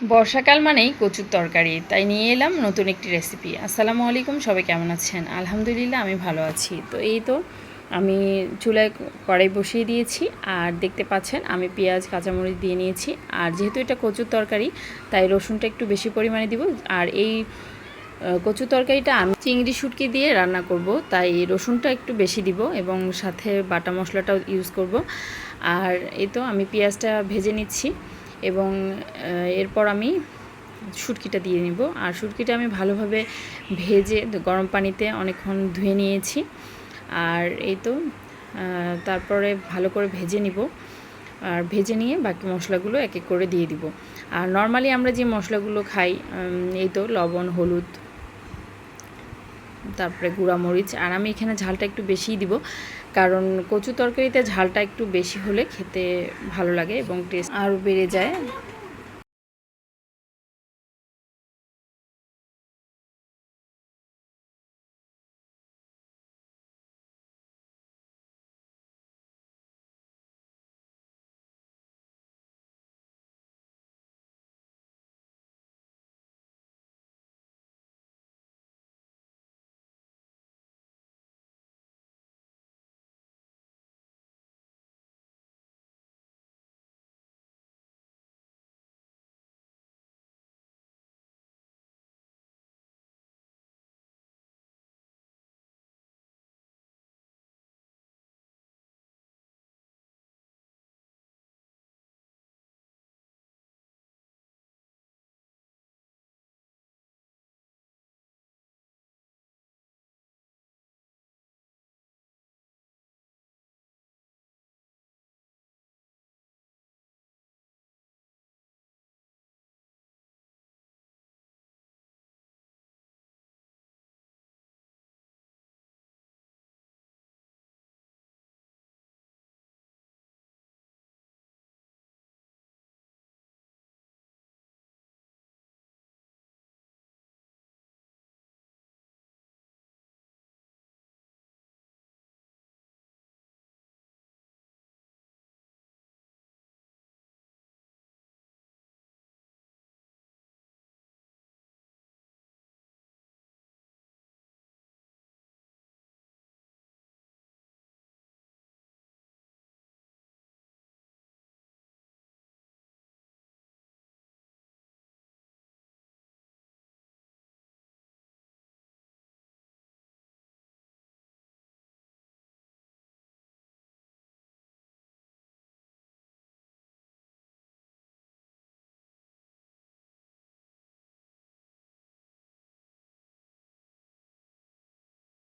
বর্ষাকাল মানেই কচুর তরকারি, তাই নিয়ে এলাম নতুন একটি রেসিপি আসসালামু আলাইকুম, সবাই কেমন আছেন? আলহামদুলিল্লাহ, আমি ভালো আছি। তো এই তো আমি চুলায় কড়াই বসিয়ে দিয়েছি, আর দেখতে পাচ্ছেন আমি পেঁয়াজ, কাঁচামরিচ দিয়ে নিয়েছি। আর যেহেতু এটা কচুর তরকারি, তাই রসুনটা একটু বেশি পরিমাণে দিব। আর এই কচু তরকারিটা আমি চিংড়ি শুটকি দিয়ে রান্না করব, তাই রসুনটা একটু বেশি দিব এবং সাথে বাটা মশলাটাও ইউজ করব। আর এই তো আমি পেঁয়াজটা ভেজে নিচ্ছি। এবং এরপর আমি শুটকিটা দিয়ে নিব। আর শুটকিটা আমি ভালোভাবে ভেজে গরম পানিতে অনেকক্ষণ ধুয়ে নিয়েছি। আর এই তো তারপরে ভালো করে ভেজে নিব। আর ভেজে নিয়ে বাকি মশলাগুলো এক এক করে দিয়ে দিব। আর নর্মালি আমরা যে মশলাগুলো খাই এই তো লবণ, হলুদ তারপরে মরিচ আর আমি এখানে ঝালটা একটু বেশিই দিব, কারণ কচু তরকারিতে ঝালটা একটু বেশি হলে খেতে ভালো লাগে এবং টেস্ট আরও বেড়ে যায়।